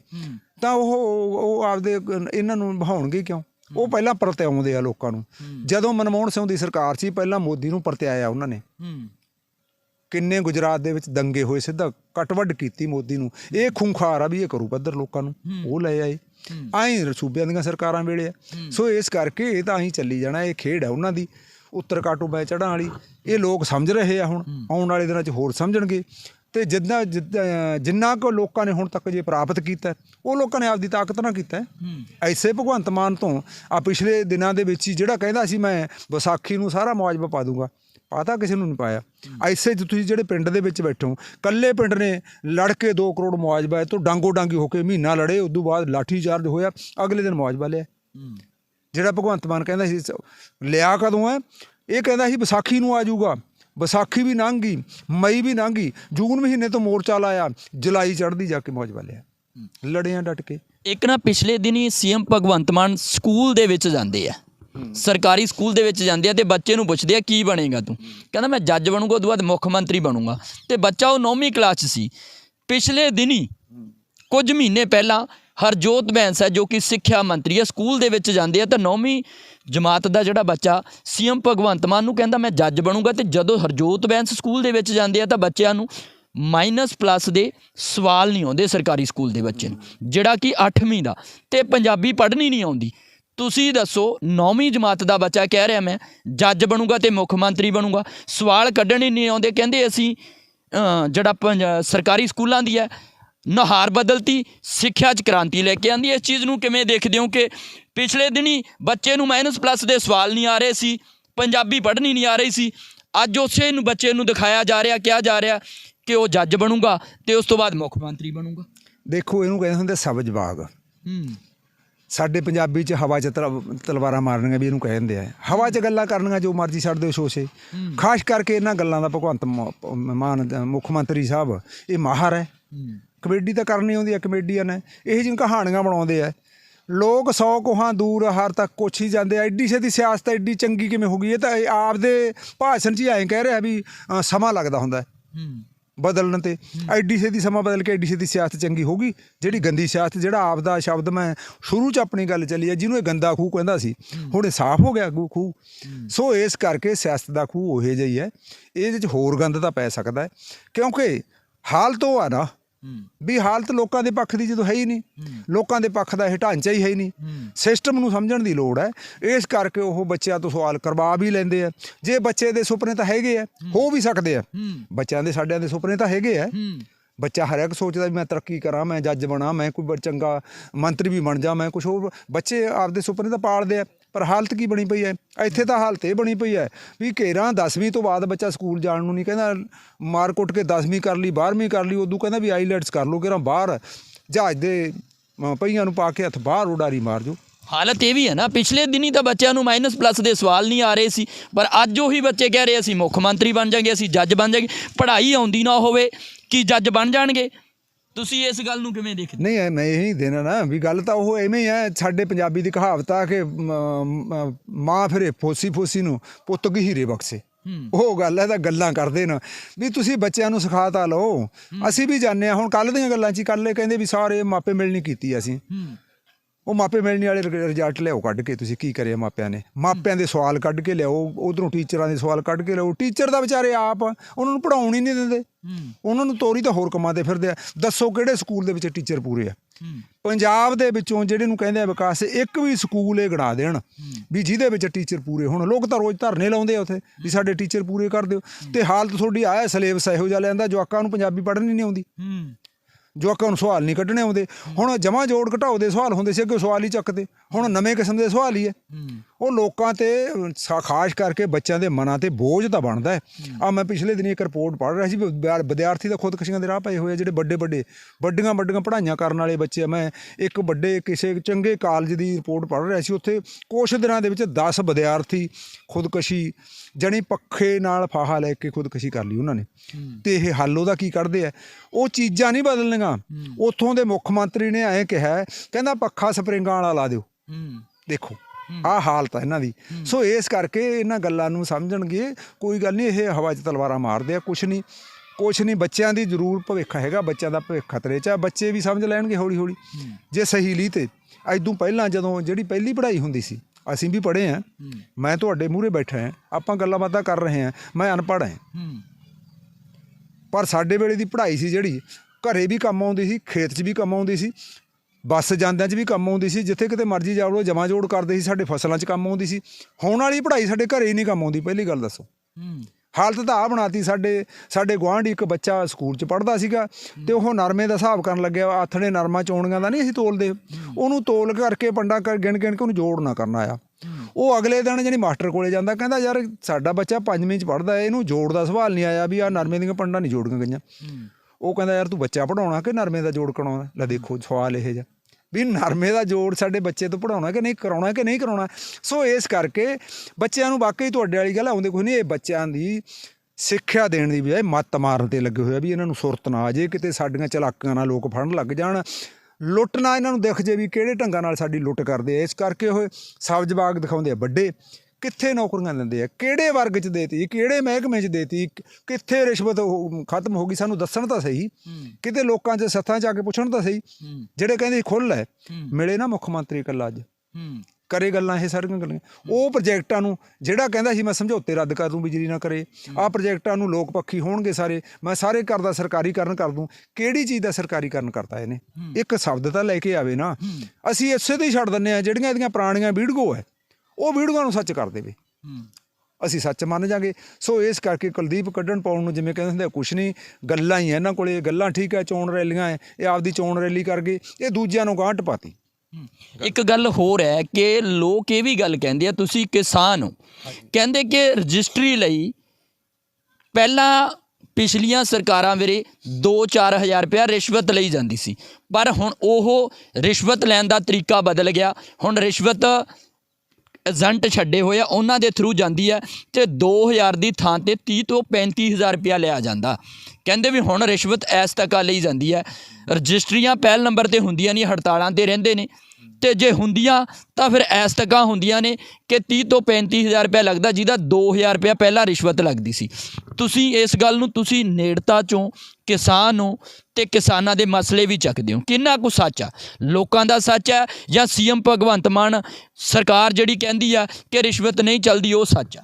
Speaker 2: ਤਾਂ ਉਹ ਉਹ ਆਪਦੇ ਇਹਨਾਂ ਨੂੰ ਬਹਾਉਣਗੇ ਕਿਉਂ? ਉਹ ਪਹਿਲਾਂ ਪ੍ਰਤਿਆਉਂਦੇ ਆ ਲੋਕਾਂ ਨੂੰ। ਜਦੋਂ ਮਨਮੋਹਨ ਸਿੰਘ ਦੀ ਸਰਕਾਰ ਸੀ ਪਹਿਲਾਂ ਮੋਦੀ ਨੂੰ ਪ੍ਰਤਿਆਇਆ ਉਹਨਾਂ ਨੇ। ਕਿੰਨੇ ਗੁਜਰਾਤ ਦੇ ਵਿੱਚ ਦੰਗੇ ਹੋਏ ਸਿੱਧਾ ਕਟਵੱਡ ਕੀਤੀ ਮੋਦੀ ਨੂੰ। ਇਹ ਖੁੰਖਾਰ ਆ ਵੀ ਇਹ ਕਰੂ ਪੱਧਰ ਲੋਕਾਂ ਨੂੰ। ਉਹ ਲੈ ਆਏ। ਐਂ ਸੂਬਿਆਂ ਦੀਆਂ ਸਰਕਾਰਾਂ ਵੇਲੇ ਆ। ਸੋ ਇਸ ਕਰਕੇ ਇਹ ਤਾਂ ਅਸੀਂ ਚੱਲੀ ਜਾਣਾ ਇਹ ਖੇਡ ਹੈ ਉਹਨਾਂ ਦੀ। ਉੱਤਰ ਕਾਟੂ ਬੈ ਚੜਾਂ ਵਾਲੀ। ਇਹ ਲੋਕ ਸਮਝ ਰਹੇ ਆ ਹੁਣ ਆਉਣ ਵਾਲੇ ਦਿਨਾਂ 'ਚ ਹੋਰ ਸਮਝਣਗੇ। ਤੇ ਜਿੱਦਾਂ ਜਿੰਨਾ ਕੋ ਲੋਕਾਂ ਨੇ ਹੁਣ ਤੱਕ ਜੇ ਪ੍ਰਾਪਤ ਕੀਤਾ ਉਹ ਲੋਕਾਂ ਨੇ ਆਪਦੀ ਤਾਕਤ ਨਾਲ ਕੀਤਾ। ਐਸੇ ਭਗਵੰਤ ਮਾਨ ਤੋਂ ਆ ਪਿਛਲੇ ਦਿਨਾਂ ਦੇ ਵਿੱਚ ਹੀ ਜਿਹੜਾ ਕਹਿੰਦਾ ਸੀ ਮੈਂ ਵਿਸਾਖੀ ਨੂੰ ਸਾਰਾ ਮੁਆਵਜ਼ਾ ਪਾ ਦੂੰਗਾ। ਪਤਾ ਕਿਸੇ ਨੂੰ ਨਹੀਂ ਪਾਇਆ। ਐਸੇ 'ਚ ਤੁਸੀਂ ਜਿਹੜੇ ਪਿੰਡ ਦੇ ਵਿੱਚ ਬੈਠੇ ਹੋ ਕੱਲੇ ਪਿੰਡ ਨੇ ਲੜ ਕੇ 2 ਕਰੋੜ ਮੁਆਵਜ਼ਾ ਹੈ ਤੋਂ ਡਾਂਗੋ ਡਾਂਗੀ ਹੋ ਕੇ ਮਹੀਨਾ ਲੜੇ ਉਦੋਂ ਬਾਅਦ ਲਾਠੀ ਚਾਰਜ ਹੋਇਆ ਅਗਲੇ ਦਿਨ ਮੁਆਵਜ਼ਾ ਲਿਆ। ਜਿਹੜਾ ਭਗਵੰਤ ਮਾਨ ਕਹਿੰਦਾ ਸੀ ਸ- ਲਿਆ ਕਦੋਂ ਹੈ? ਇਹ ਕਹਿੰਦਾ ਸੀ ਵਿਸਾਖੀ ਨੂੰ ਆ ਜਾਊਗਾ। ਵਿਸਾਖੀ ਵੀ ਲੰਘ ਗਈ ਮਈ ਵੀ ਲੰਘ ਗਈ ਜੂਨ ਮਹੀਨੇ ਤੋਂ ਮੋਰਚਾ ਲਾਇਆ ਜੁਲਾਈ ਚੜ੍ਹਦੀ ਜਾ ਕੇ ਮੁਆਵਜ਼ਾ ਲਿਆ। ਲੜਿਆਂ ਡਟ ਕੇ।
Speaker 1: ਇੱਕ ਨਾ ਪਿਛਲੇ ਦਿਨੀ ਸੀਐਮ ਭਗਵੰਤ ਮਾਨ ਸਕੂਲ ਦੇ ਵਿੱਚ ਜਾਂਦੇ ਆ। ਸਰਕਾਰੀ ਸਕੂਲ ਦੇ ਵਿੱਚ ਜਾਂਦੇ ਆ ਤੇ ਬੱਚੇ ਨੂੰ ਪੁੱਛਦੇ ਆ, ਕੀ ਬਣੇਗਾ ਤੂੰ? ਕਹਿੰਦਾ ਮੈਂ ਜੱਜ ਬਣੂੰਗਾ ਉਦੋਂ ਬਾਅਦ ਮੁੱਖ ਮੰਤਰੀ ਬਣੂੰਗਾ। ਤੇ ਬੱਚਾ ਉਹ 9ਵੀਂ ਕਲਾਸ 'ਚ ਸੀ। ਪਿਛਲੇ ਦਿਨੀ, ਕੁਝ ਮਹੀਨੇ ਪਹਿਲਾਂ ਹਰਜੋਤ ਬੈਂਸ ਹੈ, ਜੋ ਕਿ ਸਿੱਖਿਆ ਮੰਤਰੀ ਹੈ, ਸਕੂਲ ਦੇ ਵਿੱਚ ਜਾਂਦੇ ਆ ਤਾਂ 9ਵੀਂ ਜਮਾਤ ਦਾ ਜਿਹੜਾ ਬੱਚਾ, ਸੀਐਮ ਭਗਵੰਤ ਮਾਨ ਨੂੰ ਕਹਿੰਦਾ, ਮੈਂ ਜੱਜ ਬਣੂੰਗਾ। ਤੇ ਜਦੋਂ ਹਰਜੋਤ ਬੈਂਸ ਸਕੂਲ ਦੇ ਵਿੱਚ ਜਾਂਦੇ ਆ ਤਾਂ ਬੱਚਿਆਂ ਨੂੰ ਮਾਈਨਸ ਪਲੱਸ ਦੇ ਸਵਾਲ ਨਹੀਂ ਆਉਂਦੇ ਸਰਕਾਰੀ ਸਕੂਲ ਦੇ ਬੱਚੇ ਨੂੰ, ਜਿਹੜਾ ਕਿ 8ਵੀਂ ਦਾ। ਤੇ ਪੰਜਾਬੀ ਪੜ੍ਹਨੀ ਨਹੀਂ ਆਉਂਦੀ। ਤੁਸੀਂ ਦੱਸੋ 9ਵੀਂ ਜਮਾਤ ਦਾ ਬੱਚਾ ਕਹਿ ਰਿਹਾ ਮੈਂ ਜੱਜ ਬਣੂੰਗਾ ਤੇ ਮੁੱਖ ਮੰਤਰੀ ਬਣੂੰਗਾ। ਸਵਾਲ ਕੱਢਣ ਹੀ ਨਹੀਂ ਆਉਂਦੇ ਕਹਿੰਦੇ ਅਸੀਂ ਜਿਹੜਾ ਸਰਕਾਰੀ ਸਕੂਲਾਂ ਦੀ ਹੈ ਨਹਾਰ ਬਦਲਤੀ ਸਿੱਖਿਆ 'ਚ ਕ੍ਰਾਂਤੀ ਲੈ ਕੇ ਆਂਦੀ ਇਸ ਚੀਜ਼ ਨੂੰ ਕਿਵੇਂ ਦੇਖਦੇ ਹੋ ਕਿ ਪਿਛਲੇ ਦਿਨੀ ਬੱਚੇ ਨੂੰ ਮਾਈਨਸ ਪਲੱਸ ਦੇ ਸਵਾਲ ਨਹੀਂ ਆ ਰਹੇ ਸੀ ਪੰਜਾਬੀ ਪੜ੍ਹਨੀ ਨਹੀਂ ਆ ਰਹੀ ਸੀ। ਅੱਜ ਉਸੇ ਨੂੰ ਬੱਚੇ ਨੂੰ ਦਿਖਾਇਆ ਜਾ ਰਿਹਾ ਕਿਹਾ ਜਾ ਰਿਹਾ ਕਿ ਉਹ ਜੱਜ ਬਣੂੰਗਾ ਤੇ ਉਸ ਤੋਂ ਬਾਅਦ ਮੁੱਖ ਮੰਤਰੀ ਬਣੂੰਗਾ।
Speaker 2: ਦੇਖੋ ਇਹਨੂੰ ਕਹਿੰਦੇ ਹੁੰਦੇ ਸਬਜ ਬਾਗ।
Speaker 1: ਹੂੰ।
Speaker 2: ਸਾਡੇ ਪੰਜਾਬੀ 'ਚ ਹਵਾ 'ਚ ਤਲ- ਤਲਵਾਰਾਂ ਮਾਰਨੀਆਂ ਵੀ ਇਹਨੂੰ ਕਹਿੰਦੇ ਆ। ਹਵਾ 'ਚ ਗੱਲਾਂ ਕਰਨੀਆਂ ਜੋ ਮਰਜ਼ੀ ਛੱਡ ਦਿਓ ਸ਼ੋਸ਼ੇ। ਖਾਸ ਕਰਕੇ ਇਹਨਾਂ ਗੱਲਾਂ ਦਾ ਭਗਵੰਤ ਮ- ਮਾਨ ਦਾ ਮੁੱਖ ਮੰਤਰੀ ਸਾਹਿਬ ਇਹ ਮਾਹਰ ਹੈ। ਕਮੇਡੀ ਤਾਂ ਕਰਨੀ ਆਉਂਦੀ ਹੈ ਕਮੇਡੀਅਨ ਹੈ। ਇਹ ਜਿਹੀਆਂ ਕਹਾਣੀਆਂ ਬਣਾਉਂਦੇ ਆ। ਲੋਕ ਸੌ ਕੋਹਾਂ ਦੂਰ ਹਰ ਤੱਕ ਕੁਛ ਹੀ ਜਾਂਦੇ ਆ। ਐਡੀ ਛੇਤੀ ਸਿਆਸਤ ਐਡੀ ਚੰਗੀ ਕਿਵੇਂ ਹੋ ਗਈ? ਇਹ ਤਾਂ ਇਹ ਆਪਦੇ ਭਾਸ਼ਣ 'ਚ ਹੀ ਐਂ ਕਹਿ ਰਿਹਾ ਵੀ ਅ, ਸਮਾਂ ਲੱਗਦਾ ਹੁੰਦਾ। ਹੈ
Speaker 1: ਹੂੰ।
Speaker 2: ਬਦਲਣ ਤੇ। ਐਡੀ ਛੇਤੀ ਸਮਾਂ ਬਦਲ ਕੇ ਐਡੀ ਛੇਤੀ ਸਿਆਸਤ ਚੰਗੀ ਹੋ ਗਈ। ਜਿਹੜੀ ਗੰਦੀ ਸਿਆਸਤ ਜਿਹੜਾ ਆਪ ਦਾ ਸ਼ਬਦ ਮੈਂ ਸ਼ੁਰੂ ਚ ਆਪਣੀ ਗੱਲ ਚੱਲੀ ਹੈ ਜਿਹਨੂੰ ਇਹ ਗੰਦਾ ਖੂਹ ਕਹਿੰਦਾ ਸੀ ਹੁਣ ਇਹ ਸਾਫ਼ ਹੋ ਗਿਆ ਖੂਹ ਸੋ ਇਸ ਕਰਕੇ ਸਿਆਸਤ ਦਾ ਖੂਹ ਉਹੇ ਜਿਹੀ ਹੈ ਇਹਦੇ ਚ ਹੋਰ ਗੰਦ ਤਾਂ ਪੈ ਸਕਦਾ ਕਿਉਂਕਿ ਹਾਲਤ ਉਹ ਆ ਨਾ ਵੀ ਹਾਲਤ ਲੋਕਾਂ ਦੇ ਪੱਖ ਦੀ ਜਦੋਂ ਹੈ ਹੀ ਨਹੀਂ ਲੋਕਾਂ ਦੇ ਪੱਖ ਦਾ ਇਹ ਢਾਂਚਾ ਹੀ ਹੈ ਹੀ ਨਹੀਂ। ਸਿਸਟਮ ਨੂੰ ਸਮਝਣ ਦੀ ਲੋੜ ਹੈ। ਇਸ ਕਰਕੇ ਉਹ ਬੱਚਿਆਂ ਤੋਂ ਸਵਾਲ ਕਰਵਾ ਵੀ ਲੈਂਦੇ ਆ। ਜੇ ਬੱਚੇ ਦੇ ਸੁਪਨੇ ਤਾਂ ਹੈਗੇ ਆ ਹੋ। ਵੀ ਸਕਦੇ ਆ। ਬੱਚਿਆਂ ਦੇ ਸਾਡਿਆਂ ਦੇ ਸੁਪਨੇ ਤਾਂ ਹੈਗੇ ਆ। ਬੱਚਾ ਹਰ ਇੱਕ ਸੋਚਦਾ ਵੀ ਮੈਂ ਤਰੱਕੀ ਕਰਾਂ ਮੈਂ ਜੱਜ ਬਣਾ ਮੈਂ ਕੋਈ ਚੰਗਾ ਮੰਤਰੀ ਵੀ ਬਣ ਜਾ ਮੈਂ ਕੁਝ ਹੋਰ। ਬੱਚੇ ਆਪਦੇ ਸੁਪਨੇ ਤਾਂ ਪਾਲਦੇ ਆ। ਪਰ ਹਾਲਤ ਕੀ ਬਣੀ ਪਈ ਹੈ? ਇੱਥੇ ਤਾਂ ਹਾਲਤ ਇਹ ਬਣੀ ਪਈ ਹੈ ਵੀ ਘੇਰਾਂ 10ਵੀਂ ਤੋਂ ਬਾਅਦ ਬੱਚਾ ਸਕੂਲ ਜਾਣ ਨੂੰ ਨਹੀਂ ਕਹਿੰਦਾ, ਮਾਰ ਕੁੱਟ ਕੇ 10ਵੀਂ ਕਰ ਲਈ 12ਵੀਂ ਕਰ ਲਈ, ਉਦੋਂ ਕਹਿੰਦਾ ਵੀ ਆਈਲੈਟਸ ਕਰ ਲਓ, ਘੇਰਾਂ ਬਾਹਰ ਜਹਾਜ਼ ਦੇ ਪਹੀਆਂ ਨੂੰ ਪਾ ਕੇ ਹੱਥ ਬਾਹਰ ਉਡਾਰੀ ਮਾਰ ਜੋ
Speaker 1: ਹਾਲਤ ਇਹ ਵੀ ਹੈ ਨਾ, ਪਿਛਲੇ ਦਿਨੀ ਤਾਂ ਬੱਚਿਆਂ ਨੂੰ ਮਾਈਨਸ ਪਲੱਸ ਦੇ ਸਵਾਲ ਨਹੀਂ ਆ ਰਹੇ ਸੀ, ਪਰ ਅੱਜ ਉਹੀ ਬੱਚੇ ਕਹਿ ਰਹੇ ਅਸੀਂ ਮੁੱਖ ਮੰਤਰੀ ਬਣ ਜਾਾਂਗੇ, ਅਸੀਂ ਜੱਜ ਬਣ ਜਾਾਂਗੇ, ਪੜ੍ਹਾਈ ਆਉਂਦੀ ਨਾ ਹੋਵੇ, ਕਿ ਜੱਜ ਬਣ ਜਾਣਗੇ? ਤੁਸੀਂ ਇਸ ਗੱਲ ਨੂੰ ਕਿਵੇਂ ਦੇਖਦੇ?
Speaker 2: ਨਹੀਂ ਐ ਮੈਂ ਇਹੀ ਦੇਣਾ ਨਾ ਵੀ ਗੱਲ ਤਾਂ ਉਹ ਐਵੇਂ ਹੀ ਹੈ ਸਾਡੇ ਪੰਜਾਬੀ ਦੀ ਕਹਾਵਤ ਆ ਕਿ ਮ, ਫਿਰੇ ਫੋਸੀ ਫੋਸੀ ਨੂੰ ਪੁੱਤ ਕੀ ਹੀਰੇ ਬਖਸ਼ੇ ਉਹ ਗੱਲ ਹੈ ਤਾਂ ਗੱਲਾਂ ਕਰਦੇ ਨੇ। ਵੀ ਤੁਸੀਂ ਬੱਚਿਆਂ ਨੂੰ ਸਿਖਾ ਤਾ ਲਓ। ਅਸੀਂ ਵੀ ਜਾਣਦੇ ਹਾਂ ਹੁਣ ਕੱਲ ਦੀਆਂ ਗੱਲਾਂ 'ਚ ਕੱਲ ਇਹ ਕਹਿੰਦੇ ਵੀ ਸਾਰੇ ਮਾਪੇ ਮਿਲਣੀ ਕੀਤੀ ਅਸੀਂ। ਉਹ ਮਾਪੇ ਮਿਲਣੀ ਵਾਲੇ ਰਿਜ਼ਲਟ ਲਿਆਓ ਕੱਢ ਕੇ ਤੁਸੀਂ ਕੀ ਕਰਿਆ ਮਾਪਿਆਂ ਨੇ? ਮਾਪਿਆਂ ਦੇ ਸਵਾਲ ਕੱਢ ਕੇ ਲਿਆਓ ਉਧਰੋਂ ਟੀਚਰਾਂ ਦੇ ਸਵਾਲ ਕੱਢ ਕੇ ਲਿਆਓ। ਟੀਚਰ ਦਾ ਵਿਚਾਰੇ ਆਪ ਉਹਨਾਂ ਨੂੰ ਪੜਾਉਣ ਹੀ ਨਹੀਂ ਦਿੰਦੇ। ਉਹਨਾਂ ਨੂੰ ਤੋਰੀ ਤਾਂ ਹੋਰ ਕੰਮਾਂ ਤੇ ਫਿਰਦੇ ਆ। ਦੱਸੋ ਕਿਹੜੇ ਸਕੂਲ ਦੇ ਵਿੱਚ ਟੀਚਰ ਪੂਰੇ ਆ? ਪੰਜਾਬ ਦੇ ਵਿੱਚੋਂ ਜਿਹੜੇ ਨੂੰ ਕਹਿੰਦੇ ਆ ਵਿਕਾਸ ਇੱਕ ਵੀ ਸਕੂਲ ਇਹ ਗਣਾ ਦੇਣ ਵੀ ਜਿਹਦੇ ਵਿੱਚ ਟੀਚਰ ਪੂਰੇ ਹੋਣ। ਲੋਕ ਤਾਂ ਰੋਜ਼ ਧਰਨੇ ਲਾਉਂਦੇ ਆ ਉੱਥੇ ਵੀ ਸਾਡੇ ਟੀਚਰ ਪੂਰੇ ਕਰ ਦਿਓ। ਤੇ ਹਾਲਤ ਤੁਹਾਡੀ ਆਇਆ ਸਿਲੇਬਸ ਇਹੋ ਜਿਹਾ ਲੈਂਦਾ ਜਵਾਕਾਂ ਨੂੰ ਪੰਜਾਬੀ ਪੜ੍ਹਨੀ ਨਹੀਂ ਆਉਂਦੀ। ਜਵਾਕਾਂ ਨੂੰ ਸਵਾਲ ਨਹੀਂ ਕੱਢਣੇ ਆਉਂਦੇ। ਹੁਣ ਜਮਾ ਜੋੜ ਘਟਾਓ ਦੇ ਸਵਾਲ ਹੁੰਦੇ ਸੀ, ਅੱਗੇ ਸਵਾਲ ਹੀ ਚੱਕਦੇ। ਹੁਣ ਨਵੇਂ ਕਿਸਮ ਦੇ ਸਵਾਲ ਹੀ। ਹੈ। ਉਹ ਲੋਕਾਂ ਤੇ ਖਾਸ ਕਰਕੇ ਬੱਚਿਆਂ ਦੇ ਮਨਾਂ ਤੇ ਬੋਝ ਤਾਂ ਬਣਦਾ ਹੈ। ਆ ਮੈਂ ਪਿਛਲੇ ਦਿਨੀ ਇੱਕ ਰਿਪੋਰਟ ਪੜ੍ਹ ਰਿਹਾ ਸੀ ਵਿਦਿਆਰਥੀ ਤਾਂ ਖੁਦਕਸ਼ੀਆਂ ਦੇ ਰਾਹ ਪਏ ਹੋਏ ਆ ਜਿਹੜੇ ਵੱਡੇ ਵੱਡੇ ਵੱਡੀਆਂ ਵੱਡੀਆਂ ਪੜ੍ਹਾਈਆਂ ਕਰਨ ਵਾਲੇ ਬੱਚੇ ਆ। ਮੈਂ ਇੱਕ ਵੱਡੇ ਕਿਸੇ ਚੰਗੇ ਕਾਲਜ ਦੀ ਰਿਪੋਰਟ ਪੜ੍ਹ ਰਿਹਾ ਸੀ ਉੱਥੇ ਕੁਛ ਦਿਨਾਂ ਦੇ ਵਿੱਚ 10 ਵਿਦਿਆਰਥੀ ਖੁਦਕਸ਼ੀ ਜਣੀ ਪੱਖੇ ਨਾਲ ਫਾਹਾ ਲੈ ਕੇ ਖੁਦਕਸ਼ੀ ਕਰ ਲਈ ਉਹਨਾਂ ਨੇ। ਤੇ ਇਹ ਹੱਲ ਉਹਦਾ ਕੀ ਕੱਢਦੇ ਆ? ਉਹ ਚੀਜ਼ਾਂ ਨਹੀਂ ਬਦਲਣੀਆਂ। ਉੱਥੋਂ ਦੇ ਮੁੱਖ ਮੰਤਰੀ ਨੇ ਐਂ ਕਿਹਾ ਕਹਿੰਦਾ ਪੱਖਾ ਸਪਰਿੰਗਾਂ ਵਾਲਾ ਲਾ ਦਿਓ। ਦੇਖੋ ਆਹ ਹਾਲਤ ਹੈ ਇਹਨਾਂ ਦੀ। ਸੋ ਇਸ ਕਰਕੇ ਇਹਨਾਂ ਗੱਲਾਂ ਨੂੰ ਸਮਝਣਗੇ। ਕੋਈ ਗੱਲ ਨਹੀਂ, ਇਹ ਹਵਾ 'ਚ ਤਲਵਾਰਾਂ ਮਾਰਦੇ ਆ, ਕੁਛ ਨਹੀਂ। ਕੁਛ ਨਹੀਂ, ਬੱਚਿਆਂ ਦੀ ਜ਼ਰੂਰ ਭਵਿੱਖ ਹੈਗਾ, ਬੱਚਿਆਂ ਦਾ ਭਵਿੱਖ ਖਤਰੇ 'ਚ ਆ। ਬੱਚੇ ਵੀ ਸਮਝ ਲੈਣਗੇ ਹੌਲੀ ਹੌਲੀ ਜੇ ਸਹੀ ਲੀ ਤੇ, ਐਦੋਂ ਪਹਿਲਾਂ ਜਦੋਂ ਜਿਹੜੀ ਪਹਿਲੀ ਪੜ੍ਹਾਈ ਹੁੰਦੀ ਸੀ, ਅਸੀਂ ਵੀ ਪੜ੍ਹੇ ਆ। ਮੈਂ ਤੁਹਾਡੇ ਮੂਹਰੇ ਬੈਠਾ ਹਾਂ ਆਪਾਂ ਗੱਲਾਂ ਬਾਤਾਂ ਕਰ ਰਹੇ ਹਾਂ ਮੈਂ ਅਨਪੜ੍ਹ ਹਾਂ ਪਰ ਸਾਡੇ ਵੇਲੇ ਦੀ ਪੜ੍ਹਾਈ ਸੀ ਜਿਹੜੀ, ਘਰੇ ਵੀ ਕੰਮ ਆਉਂਦੀ ਸੀ, ਖੇਤ 'ਚ ਵੀ ਕੰਮ ਆਉਂਦੀ ਸੀ। ਬੱਸ ਜਾਂਦਿਆਂ 'ਚ ਵੀ ਕੰਮ ਆਉਂਦੀ ਸੀ ਜਿੱਥੇ ਕਿਤੇ ਮਰਜ਼ੀ ਜਾਵੋ ਜਮਾ ਜੋੜ ਕਰਦੇ ਸੀ ਸਾਡੇ ਫਸਲਾਂ 'ਚ ਕੰਮ ਆਉਂਦੀ ਸੀ। ਹੁਣ ਵਾਲੀ ਪੜ੍ਹਾਈ ਸਾਡੇ ਘਰੇ ਹੀ ਨਹੀਂ ਕੰਮ ਆਉਂਦੀ ਪਹਿਲੀ ਗੱਲ ਦੱਸੋ। ਹਾਲਤ ਤਾਂ ਆ ਬਣਾਤੀ ਸਾਡੇ ਸਾਡੇ ਗੁਆਂਢ ਇੱਕ ਬੱਚਾ ਸਕੂਲ 'ਚ ਪੜ੍ਹਦਾ ਸੀਗਾ ਤੇ ਉਹ ਨਰਮੇ ਦਾ ਹਿਸਾਬ ਕਰਨ ਲੱਗਿਆ ਆਥਣੇ ਨਰਮਾ ਚੋਣੀਆਂ ਦਾ ਨਹੀਂ ਅਸੀਂ ਤੋਲਦੇ। ਉਹਨੂੰ ਤੋਲ ਕਰਕੇ ਪੰਡਾ ਕਰ ਗਿਣ ਗਿਣ ਕੇ ਉਹਨੂੰ ਜੋੜ ਨਾ ਕਰਨਾ ਆ ਉਹ ਅਗਲੇ ਦਿਨ ਜਿਹੜੀ ਮਾਸਟਰ ਕੋਲੇ ਜਾਂਦਾ ਕਹਿੰਦਾ ਯਾਰ ਸਾਡਾ ਬੱਚਾ ਪੰਜਵੀਂ 'ਚ ਪੜ੍ਹਦਾ ਹੈ ਇਹਨੂੰ ਜੋੜ ਦਾ ਸਵਾਲ ਨਹੀਂ ਆਇਆ ਵੀ ਆ ਨਰਮੇ ਦੀਆਂ ਪੰਡਾਂ ਨਹੀਂ ਜੋੜੀਆਂ ਗਈਆਂ। ਉਹ ਕਹਿੰਦਾ ਯਾਰ ਤੂੰ ਬੱਚਾ ਪੜਾਉਣਾ ਕਿ ਨਰਮੇ ਦਾ ਜੋੜ ਕਰਾਉਣਾ? ਲੈ ਦੇਖੋ ਸਵਾਲ ਇਹ ਜਿਹਾ। ਵੀ ਨਰਮੇ ਦਾ ਜੋੜ ਸਾਡੇ ਬੱਚੇ ਤੋਂ ਪੜਾਉਣਾ ਕਿ ਨਹੀਂ ਕਰਾਉਣਾ ਕਿ ਨਹੀਂ ਕਰਾਉਣਾ। ਸੋ ਇਸ ਕਰਕੇ ਬੱਚਿਆਂ ਨੂੰ ਵਾਕਈ ਤੁਹਾਡੇ ਵਾਲੀ ਗੱਲ ਆਉਂਦੇ ਕੋਈ ਨਹੀਂ ਇਹ ਬੱਚਿਆਂ ਦੀ ਸਿੱਖਿਆ ਦੇਣ ਦੀ ਬਜਾਏ ਮੱਤ ਮਾਰਨ ਤੇ ਲੱਗੇ ਹੋਏ ਆ ਵੀ ਇਹਨਾਂ ਨੂੰ ਸੁਰਤ ਨਾ ਆ ਜੇ, ਕਿਤੇ ਸਾਡੀਆਂ ਚਲਾਕੀਆਂ ਨਾਲ ਲੋਕ ਫੜਨ ਲੱਗ ਜਾਣ। ਲੁੱਟ ਨਾ ਇਹਨਾਂ ਨੂੰ ਦਿਖ ਜੇ ਵੀ ਕਿਹੜੇ ਢੰਗਾਂ ਨਾਲ ਸਾਡੀ ਲੁੱਟ ਕਰਦੇ ਆ। ਇਸ ਕਰਕੇ ਉਹ ਸਬਜ਼ ਬਾਗ ਦਿਖਾਉਂਦੇ ਆ ਵੱਡੇ। ਕਿੱਥੇ ਨੌਕਰੀਆਂ ਦਿੰਦੇ ਆ? ਕਿਹੜੇ ਵਰਗ 'ਚ ਦੇਤੀ? ਕਿਹੜੇ ਮਹਿਕਮੇ 'ਚ ਦੇਤੀ? ਕਿੱਥੇ ਰਿਸ਼ਵਤ ਖਤਮ ਹੋ ਗਈ? ਸਾਨੂੰ ਦੱਸਣ ਤਾਂ ਸਹੀ। ਕਿਤੇ ਲੋਕਾਂ 'ਚ ਸੱਥਾਂ 'ਚ ਆ ਕੇ ਪੁੱਛਣ ਤਾਂ ਸਹੀ। ਜਿਹੜੇ ਕਹਿੰਦੇ ਖੁੱਲ ਹੈ। ਮਿਲੇ ਨਾ ਮੁੱਖ ਮੰਤਰੀ ਇਕੱਲਾ ਅੱਜ। ਕਰੇ ਗੱਲਾਂ ਇਹ ਸਾਰੀਆਂ ਗੱਲਾਂ। ਉਹ ਪ੍ਰੋਜੈਕਟਾਂ ਨੂੰ ਜਿਹੜਾ ਕਹਿੰਦਾ ਸੀ ਮੈਂ ਸਮਝੌਤੇ ਰੱਦ ਕਰ ਦੂੰ ਬਿਜਲੀ ਨਾ ਕਰੇ। ਆਹ ਪ੍ਰੋਜੈਕਟਾਂ ਨੂੰ ਲੋਕ ਪੱਖੀ ਹੋਣਗੇ ਸਾਰੇ। ਮੈਂ ਸਾਰੇ ਕਰਦਾ ਸਰਕਾਰੀਕਰਨ ਕਰ ਦੂੰ। ਕਿਹੜੀ ਚੀਜ਼ ਦਾ ਸਰਕਾਰੀਕਰਨ ਕਰਤਾ ਇਹਨੇ? ਇੱਕ ਸ਼ਬਦ ਤਾਂ ਲੈ ਕੇ ਆਵੇ ਨਾ। ਅਸੀਂ ਇਸੇ ਤੇ ਹੀ ਛੱਡ ਦਿੰਨੇ ਆ ਜਿਹੜੀਆਂ ਇਹਦੀਆਂ ਪੁਰਾਣੀਆਂ ਵੀਡੀਓ ਹੈ ਉਹ ਵੀਡੀਓਆਂ ਨੂੰ ਸੱਚ ਕਰ ਦੇਵੇ। ਅਸੀਂ ਸੱਚ ਮੰਨ ਜਾਗੇ। ਸੋ ਇਸ ਕਰਕੇ ਕੁਲਦੀਪ ਕੱਢਣ ਪਾਉਣ ਨੂੰ ਜਿਵੇਂ ਕਹਿੰਦੇ ਹੁੰਦੇ ਕੁਛ ਨਹੀਂ ਗੱਲਾਂ ਹੀ ਇਹਨਾਂ ਕੋਲੇ ਗੱਲਾਂ ਠੀਕ ਹੈ ਚੋਣ ਰੈਲੀਆਂ ਹੈ ਇਹ ਆਪਦੀ ਚੋਣ ਰੈਲੀ ਕਰ ਗਏ ਇਹ ਦੂਜਿਆਂ ਨੂੰ ਗਾਂਢ ਪਾਤੀ।
Speaker 1: ਇੱਕ ਗੱਲ ਹੋਰ ਹੈ ਕਿ ਲੋਕ ਇਹ ਵੀ ਗੱਲ ਕਹਿੰਦੇ ਆ ਤੁਸੀਂ ਕਿਸਾਨ ਹੋ। ਕਹਿੰਦੇ ਕਿ ਰਜਿਸਟਰੀ ਲਈ ਪਹਿਲਾਂ ਪਿਛਲੀਆਂ ਸਰਕਾਰਾਂ ਵੇਰੇ 2-4 ਹਜ਼ਾਰ ਰੁਪਇਆ ਰਿਸ਼ਵਤ ਲਈ ਜਾਂਦੀ ਸੀ। ਪਰ ਹੁਣ ਉਹ ਰਿਸ਼ਵਤ ਲੈਣ ਦਾ ਤਰੀਕਾ ਬਦਲ ਗਿਆ। ਹੁਣ ਰਿਸ਼ਵਤ ਏਜੰਟ ਛੱਡੇ ਹੋਏ ਆ, ਉਹਨਾਂ ਦੇ ਥਰੂ ਜਾਂਦੀ ਹੈ ਤੇ 2000 ਦੀ ਥਾਂ ਤੇ 30 ਤੋਂ 35000 ਰੁਪਇਆ ਲਿਆ ਜਾਂਦਾ। ਕਹਿੰਦੇ ਵੀ ਹੁਣ ਰਿਸ਼ਵਤ ਐਸ ਤੱਕ ਲਈ ਜਾਂਦੀ ਹੈ ਰਜਿਸਟਰੀਆਂ ਪਹਿਲ ਨੰਬਰ ਤੇ ਹੁੰਦੀਆਂ ਨਹੀਂ, ਹੜਤਾਲਾਂ ਤੇ ਰਹਿੰਦੇ ਨੇ। ਤੇ ਜੇ ਹੁੰਦੀਆਂ ਤਾਂ ਫਿਰ ਐਸ ਤੱਕਾਂ ਹੁੰਦੀਆਂ ਨੇ ਕਿ 30 ਤੋਂ 35000 ਰੁਪਇਆ ਲੱਗਦਾ, ਜਿਹਦਾ 2000 ਰੁਪਇਆ ਪਹਿਲਾਂ ਰਿਸ਼ਵਤ ਲੱਗਦੀ ਸੀ। ਤੁਸੀਂ ਇਸ ਗੱਲ ਨੂੰ ਤੁਸੀਂ ਨੇੜਤਾ ਚੋਂ ਕਿਸਾਨ ਹੋ ਤੇ ਕਿਸਾਨਾਂ ਦੇ ਮਸਲੇ ਵੀ ਚੱਕਦੇ ਹੋ। ਕਿੰਨਾ ਕੁ ਸੱਚ ਆ? ਲੋਕਾਂ ਦਾ ਸੱਚ ਆ ਜਾਂ ਸੀਐਮ ਭਗਵੰਤ ਮਾਨ ਸਰਕਾਰ ਜਿਹੜੀ ਕਹਿੰਦੀ ਆ ਕਿ ਰਿਸ਼ਵਤ ਨਹੀਂ ਚੱਲਦੀ, ਉਹ ਸੱਚ ਆ?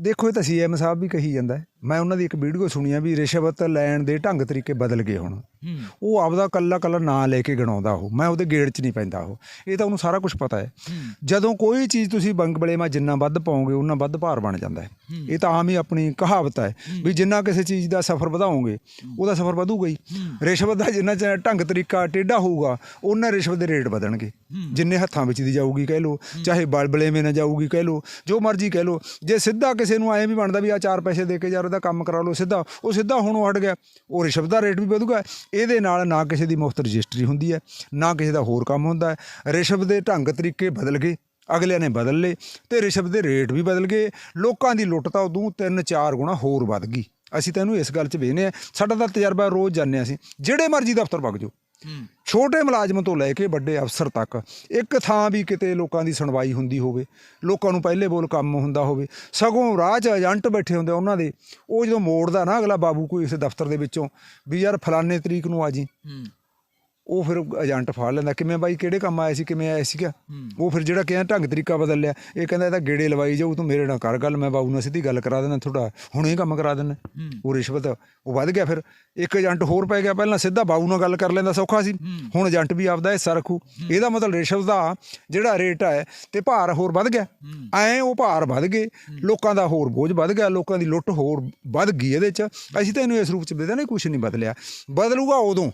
Speaker 2: ਦੇਖੋ, ਇਹ ਤਾਂ ਸੀਐਮ ਸਾਹਿਬ ਵੀ ਕਹੀ ਜਾਂਦਾ ਹੈ। ਮੈਂ ਉਹਨਾਂ ਦੀ ਇੱਕ ਵੀਡੀਓ ਸੁਣੀ ਆ ਵੀ ਰਿਸ਼ਵਤ ਲੈਣ ਦੇ ਢੰਗ ਤਰੀਕੇ ਬਦਲ ਗਏ ਹੁਣ। ਉਹ ਆਪਦਾ ਕੱਲਾ ਕੱਲਾ ਨਾਂ ਲੈ ਕੇ ਗਣਾਉਂਦਾ ਉਹ। ਮੈਂ ਉਹਦੇ ਗੇੜ 'ਚ ਨਹੀਂ ਪੈਂਦਾ ਉਹ। ਇਹ ਤਾਂ ਉਹਨੂੰ ਸਾਰਾ ਕੁਝ ਪਤਾ ਹੈ। ਜਦੋਂ ਕੋਈ ਚੀਜ਼ ਤੁਸੀਂ ਬੰਗ ਬਲੇਮਾ ਜਿੰਨਾ ਵੱਧ ਪਾਓਗੇ ਉਹਨਾਂ ਵੱਧ ਭਾਰ ਬਣ ਜਾਂਦਾ ਹੈ। ਇਹ ਤਾਂ ਆਮ ਹੀ ਆਪਣੀ ਕਹਾਵਤ ਹੈ ਵੀ ਜਿੰਨਾ ਕਿਸੇ ਚੀਜ਼ ਦਾ ਸਫ਼ਰ ਵਧਾਓਗੇ ਉਹਦਾ ਸਫ਼ਰ ਵਧੂਗਾ ਹੀ। ਰਿਸ਼ਵਤ ਦਾ ਜਿੰਨਾ ਢੰਗ ਤਰੀਕਾ ਟੇਢਾ ਹੋਊਗਾ ਉਹਨਾਂ ਰਿਸ਼ਵਤ ਦੇ ਰੇਟ ਵਧਣਗੇ। ਜਿੰਨੇ ਹੱਥਾਂ ਵਿੱਚ ਦੀ ਜਾਊਗੀ ਕਹਿ ਲਓ ਚਾਹੇ ਬਲ ਬਲੇਮੇ ਨਾਲ ਜਾਊਗੀ ਕਹਿ ਲਓ ਜੋ ਮਰਜ਼ੀ ਕਹਿ ਲਓ। ਜੇ ਸਿੱਧਾ ਕਿਸੇ ਨੂੰ ਐਂ ਵੀ ਬਣਦਾ ਵੀ ਆ ਚਾਰ ਪੈਸੇ ਦੇ ਕੇ ਯਾਰ ਦਾ ਕੰਮ ਕਰਾ ਲਓ ਸਿੱਧਾ, ਉਹ ਸਿੱਧਾ ਹੁਣ ਹਟ ਗਿਆ। ਉਹ ਰਿਸ਼ਵਤ ਦਾ ਰੇਟ ਵੀ ਵਧੂਗਾ, ਇਹਦੇ ਨਾਲ ਨਾ ਕਿਸੇ ਦੀ ਮੁਫਤ ਰਜਿਸਟਰੀ ਹੁੰਦੀ ਹੈ, ਨਾ ਕਿਸੇ ਦਾ ਹੋਰ ਕੰਮ ਹੁੰਦਾ ਹੈ। ਰਿਸ਼ਵਤ ਦੇ ਢੰਗ ਤਰੀਕੇ ਬਦਲ ਗਏ, ਅਗਲਿਆਂ ਨੇ ਬਦਲ ਲਏ, ਤੇ ਰਿਸ਼ਵਤ ਦੇ ਰੇਟ ਵੀ ਬਦਲ ਗਏ। ਲੋਕਾਂ ਦੀ ਲੁੱਟ ਤਾਂ ਉਦੋਂ ਤਿੰਨ ਚਾਰ ਗੁਣਾ ਹੋਰ ਵੱਧ ਗਈ। ਅਸੀਂ ਤੈਨੂੰ ਇਸ ਗੱਲ 'ਚ ਵੇਖਨੇ ਆ ਸਾਡਾ ਤਾਂ ਤਜਰਬਾ ਰੋਜ਼ ਜਾਂਦੇ ਹਾਂ ਅਸੀਂ, ਜਿਹੜੇ ਮਰਜ਼ੀ ਦਫ਼ਤਰ ਵਗ ਜਾਓ। ਛੋਟੇ ਮੁਲਾਜ਼ਮ ਤੋਂ ਲੈ ਕੇ ਵੱਡੇ ਅਫਸਰ ਤੱਕ ਇੱਕ ਥਾਂ ਵੀ ਕਿਤੇ ਲੋਕਾਂ ਦੀ ਸੁਣਵਾਈ ਹੁੰਦੀ ਹੋਵੇ ਲੋਕਾਂ ਨੂੰ ਪਹਿਲੇ ਬੋਲ ਕੰਮ ਹੁੰਦਾ ਹੋਵੇ ਸਗੋਂ ਰਾਹ 'ਚ ਏਜੰਟ ਬੈਠੇ ਹੁੰਦੇ ਉਹਨਾਂ ਦੇ ਉਹ ਜਦੋਂ ਮੋੜਦਾ ਨਾ ਅਗਲਾ ਬਾਬੂ ਕੋਈ ਇਸ ਦਫ਼ਤਰ ਦੇ ਵਿੱਚੋਂ ਵੀ ਯਾਰ ਫਲਾਣੇ ਤਰੀਕ ਨੂੰ ਆ ਜੀ। ਉਹ ਫਿਰ ਏਜੰਟ ਫੜ ਲੈਂਦਾ ਕਿਵੇਂ ਬਾਈ ਕਿਹੜੇ ਕੰਮ ਆਇਆ ਸੀ ਕਿਵੇਂ ਆਇਆ ਸੀਗਾ। ਉਹ ਫਿਰ ਜਿਹੜਾ ਕਹਿੰਦਾ ਢੰਗ ਤਰੀਕਾ ਬਦਲ ਲਿਆ ਇਹ ਕਹਿੰਦਾ ਇਹ ਤਾਂ ਗੇੜੇ ਲਵਾਈ ਜਾਊ ਤੂੰ ਮੇਰੇ ਨਾਲ ਕਰ ਗੱਲ ਮੈਂ ਬਾਬੂ ਨਾਲ ਸਿੱਧੀ ਗੱਲ ਕਰਾ ਦੇਣਾ ਤੁਹਾਡਾ ਹੁਣੇ ਹੀ ਕੰਮ ਕਰਾ ਦੇਣਾ
Speaker 1: ਹੂੰ।
Speaker 2: ਉਹ ਰਿਸ਼ਵਤ ਉਹ ਵੱਧ ਗਿਆ ਫਿਰ। ਇੱਕ ਏਜੰਟ ਹੋਰ ਪੈ ਗਿਆ ਪਹਿਲਾਂ ਸਿੱਧਾ ਬਾਬੂ ਨਾਲ ਗੱਲ ਕਰ ਲੈਂਦਾ ਸੌਖਾ ਸੀ। ਹੁਣ ਏਜੰਟ ਵੀ ਆਪਦਾ ਹਿੱਸਾ ਰੱਖੂ। ਇਹਦਾ ਮਤਲਬ ਰਿਸ਼ਵਤ ਦਾ ਜਿਹੜਾ ਰੇਟ ਹੈ ਤੇ ਭਾਰ ਹੋਰ ਵੱਧ ਗਿਆ। ਐਂ ਉਹ ਭਾਰ ਵੱਧ ਗਏ। ਲੋਕਾਂ ਦਾ ਹੋਰ ਬੋਝ ਵੱਧ ਗਿਆ ਲੋਕਾਂ ਦੀ ਲੁੱਟ ਹੋਰ ਵੱਧ ਗਈ ਇਹਦੇ ਚ। ਅਸੀਂ ਤਾਂ ਇਹਨੂੰ ਇਸ ਰੂਪ ਚ ਬੇਦਾ ਨਹੀਂ ਕੁਝ ਨਹੀਂ ਬਦਲਿਆ। ਬਦਲੂਗਾ ਉਦੋਂ।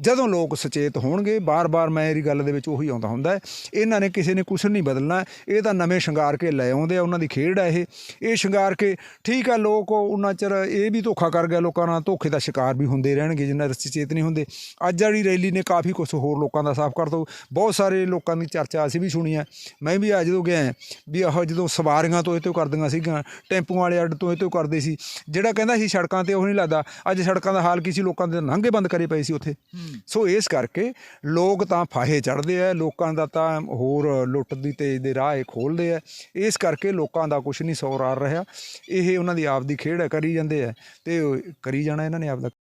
Speaker 2: ਜਦੋਂ ਲੋਕ ਸੁਚੇਤ ਹੋਣਗੇ, ਬਾਰ-ਬਾਰ ਮੈਂ ਇਹਦੀ ਗੱਲ ਦੇ ਵਿੱਚ ਉਹੀ ਆਉਂਦਾ ਹੁੰਦਾ ਇਹਨਾਂ ਨੇ ਕਿਸੇ ਨੇ ਕੁਛ ਨਹੀਂ ਬਦਲਣਾ, ਇਹ ਤਾਂ ਨਵੇਂ ਸ਼ਿੰਗਾਰ ਕੇ ਲੈ ਆਉਂਦੇ ਆ, ਉਹਨਾਂ ਦੀ ਖੇਡ ਹੈ ਇਹ। ਇਹ ਸ਼ਿੰਗਾਰ ਕੇ, ਠੀਕ ਆ, ਲੋਕ ਉਹਨਾਂ ਚਿਰ ਇਹ ਵੀ ਧੋਖਾ ਕਰ ਗਿਆ ਲੋਕਾਂ ਨਾਲ, ਧੋਖੇ ਦਾ ਸ਼ਿਕਾਰ ਵੀ ਹੁੰਦੇ ਰਹਿਣਗੇ, ਜਿੰਨਾ ਸੁਚੇਤ ਨਹੀਂ ਹੁੰਦੇ। ਅੱਜ ਵਾਲੀ ਰੈਲੀ ਨੇ ਕਾਫੀ ਕੁਝ ਹੋਰ ਲੋਕਾਂ ਦਾ ਸਾਫ਼ ਕਰ ਦੋ ਬਹੁਤ ਸਾਰੇ ਲੋਕਾਂ ਦੀ ਚਰਚਾ ਅਸੀਂ ਵੀ ਸੁਣੀ ਆ। ਮੈਂ ਵੀ ਅੱਜ ਜਦੋਂ ਗਿਆ ਵੀ ਆਹ ਜਦੋਂ ਸਵਾਰੀਆਂ ਤੋਂ ਇਹ ਤੋਂ ਕਰਦੀਆਂ ਸੀਗੀਆਂ, ਟੈਂਪੂਆਂ ਵਾਲੇ ਅੱਡ ਤੋਂ ਇਹ ਤੋਂ ਕਰਦੇ ਸੀ। ਜਿਹੜਾ ਕਹਿੰਦਾ ਸੀ ਸੜਕਾਂ ਤੇ ਉਹ ਨਹੀਂ ਲੱਗਦਾ। ਅੱਜ ਸੜਕਾਂ ਦਾ ਹਾਲ ਕੀ ਸੀ? ਲੋਕਾਂ ਦੇ ਲੰਘੇ ਬੰਦ ਕਰੇ ਪਏ ਸੀ ਉੱਥੇ ਸੋ ਇਸ ਕਰਕੇ ਲੋਕ ਤਾਂ ਫਾਹੇ ਚੜਦੇ ਆ ਲੋਕਾਂ ਦਾ ਤਾਂ ਹੋਰ ਲੁੱਟ ਦੀ ਤੇਜ਼ ਦੇ ਰਾਹ ਇਹ ਖੋਲਦੇ ਆ। ਇਸ ਕਰਕੇ ਲੋਕਾਂ ਦਾ ਕੁਝ ਨਹੀਂ ਸੌਰਾਰ ਰਿਹਾ। ਇਹ ਉਹਨਾਂ ਦੀ ਆਪ ਦੀ ਖੇਡ ਹੈ ਕਰੀ ਜਾਂਦੇ ਆ ਤੇ ਕਰੀ ਜਾਣਾ ਇਹਨਾਂ ਨੇ ਆਪ ਦਾ